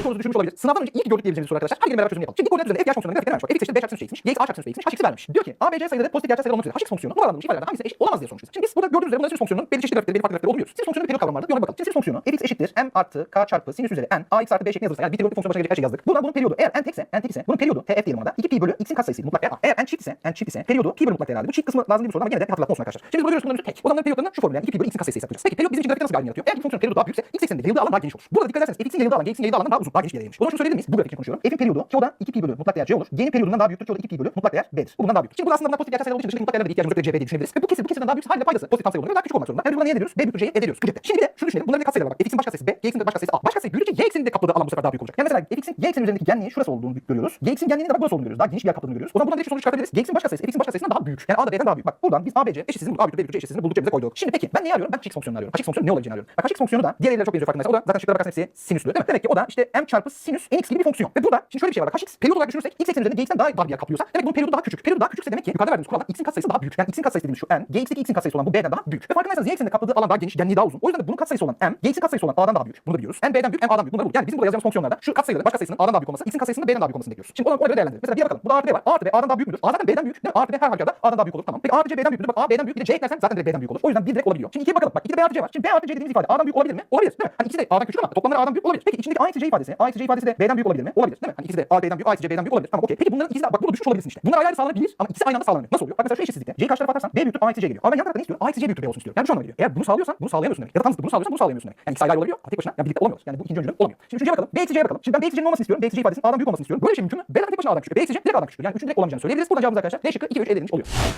İlk sorunuzu düşürmüş olabilir. Sınavdan önce ki gördük diyebileceğimiz soru arkadaşlar. Hadi gelin beraber çözümünü yapalım. Şimdi koordinat üzerinde f yaş fonksiyonunun grafikleri vermiş. F eşittir b çarpı 3 x'miş. gx a çarpı 3 x'miş. hx'i vermiş. Diyor ki a, b, c sayıları pozitif gerçel sayılar olmak üzere hx fonksiyonu bu alanmış ifadelerden hangisine eşit olamaz diye sormuşuz. Şimdi biz burada gördüğünüz üzere bunların sinüs fonksiyonunun belli çeşitli grafikleri, belli farklı grafikleri olduğunu. Sinüs fonksiyonunun periyot kavramı vardı. Bir ona bakalım. Şimdi sinüs fonksiyonu fx eşittir m artı k çarpı sinüs üzeri n ax artı b şeklinde yazılırsa yani bir periyotlu fonksiyon başına gelecek her şeyi yazdık. Buradan bunun periyodu eğer n tekse, n tek ise bunun periyodu tf diyelim ona da 2 pi bölü x'in katsayısı mutlak değer a. Eğer n çift ise, n çift ise periyodu pi bölü mutlak değer Bu çift kısmı lazım değil bir ama yine de bir hatırlatma olsun arkadaşlar. Şimdi burada görüyoruz bunların tek. O zaman periyotlarını şu formülle yani 2 pi bölü x'in katsayısı hesaplayacağız. Peki periyot bizim için grafikte nasıl bir ayrım yaratıyor? Eğer bir fonksiyonun periyodu daha büyükse x ekseninde yayıldığı alan daha geniş olur. Burada dikkat ederseniz fx'in yayıldığı alan, gx'in yayıldığı alandan daha uzun, daha geniş bir yere yayılmış. O zaman şunu söyleyebilir miyiz? Bu grafik için konuşuyorum. f'in periyodu ki o da 2 pi bölü mutlak değer c olur. y'nin periyodundan daha büyüktür ki o da 2 pi bölü mutlak değer b'dir. Bu bundan daha büyük. Şimdi burada aslında bunlar pozitif gerçel sayılar olduğu için dışındaki mutlak değerlere de ihtiyacımız yok. c, diye düşünebiliriz. Ve bu kesir, bu kesirden daha büyükse haliyle paydası pozitif tam sayı olduğunu daha küçük olmak zorunda. Yani biz buna niye ediyoruz? b büyüktür c'ye. Bu cepte. Şimdi de şunu düşünelim. Bunların ne katsayıları var? bak. fx'in baş katsayısı b, gx'in de baş katsayısı a. Baş katsayı büyüdükçe y ekseninde de kapladığı alan bu sefer daha büyük olacak. Yani mesela fx'in y üzerindeki genliği şurası olduğunu görüyoruz. gx'in genliğinin de bak burası olduğunu görüyoruz. Daha geniş bir yer kapladığını görüyoruz. O zaman buradan direkt şu sonucu çıkartabiliriz. gx'in baş katsayısı fx'in baş katsayısından daha büyük. Yani a da b'den daha büyük. Bak buradan biz a, b, c eşitsizliğini bulduk. a büyüktür b büyüktür c eşitsizliğini bulduk cebimize koyduk. Şimdi peki ben neyi arıyorum? Ben hx fonksiyonunu arıyorum. hx fonksiyonu ne olabileceğini arıyorum. Bak hx fonksiyonu da diğer yerlere çok benziyor farkındaysan. O da zaten şıklara bakarsan hepsi sinüslü değil mi? Demek ki o da işte m çarpı sinüs nx gibi bir fonksiyon. Ve burada şimdi şöyle bir şey var. Bak hx periyot olarak düşünürsek x eksenin üzerinde gx'ten daha dar bir yer kaplıyorsa demek bunun periyodu daha küçük. Periyodu daha küçükse demek ki yukarıda verdiğimiz kuraldan x'in katsayısı daha büyük. Yani x'in katsayısı dediğimiz şu n, gx'teki x'in katsayısı olan bu b'den daha büyük. Ve farkındaysanız y ekseninde kapladığı alan daha geniş, genliği daha uzun. O yüzden de bunun katsayısı olan m, gx'in katsayısı olan a'dan daha büyük. Bunu da biliyoruz. n b'den büyük, m a'dan büyük. Bunları bulduk. Yani bizim burada yazacağımız fonksiyonlarda şu katsayıları, baş katsayısının a'dan daha büyük olması, x'in katsayısının b'den daha büyük olmasını bekliyoruz. Şimdi ona, göre değerlendirelim. Mesela bir bakalım. Bu da b var. a b a'dan daha büyük müdür? a zaten b'den büyük. Değil mi? a b her halükarda a'dan daha büyük olur. Tamam. Peki a c b'den büyük müdür? Bak a b'den büyük. Bir de c eklersen zaten b'den büyük olur. O yüzden bir direkt olabiliyor. Şimdi ikiye bakalım. Bak 2'de b artı c var. Şimdi b artı c dediğimiz ifade a'dan büyük olabilir mi? Olabilir. Değil mi? Hani ikisi de a'dan küçük ama toplamları a'dan büyük olabilir. Peki içindeki a eksi c ifadesi, a eksi c ifadesi de b'den büyük olabilir mi? Olabilir. Değil mi? Hani ikisi de a b'den büyük, a eksi c b'den büyük olabilir. Tamam okey. Peki bunların ikisi de bak burada düşmüş olabilirsin işte. Bunlar ayrı ayrı sağlanabilir ama ikisi aynı anda sağlanıyor. Nasıl oluyor? Bak mesela şu eşitsizlikte c'yi karşı tarafa atarsan b büyüktür a eksi c geliyor. Ama ben yan tarafta ne istiyorum? a eksi c büyüktür b olsun istiyorum. Yani şu anlama geliyor. Eğer bunu sağlıyorsan bunu sağlayamıyorsun demek. Ya da tam bunu sağlıyorsan bunu sağlayamıyorsun demek. Yani ikisi ayrı ayrı olabiliyor. Tek başına yani birlikte olamıyoruz. Yani bu ikinci öncülüm olamıyor. Şimdi üçüncüye bakalım. B eksi c'ye bakalım. Şimdi ben B eksi c'nin olmasını istiyorum. B eksi c ifadesinin a'dan büyük olmasını istiyorum. Böyle şey mümkün mü? B zaten tek başına a'dan küçüktür. B eksi c direkt a'dan küçüktür. Yani üçün direkt olamayacağını söyleyebiliriz. Buradan cevabımız arkadaşlar D şıkkı 2 ve 3 edilmiş oluyor.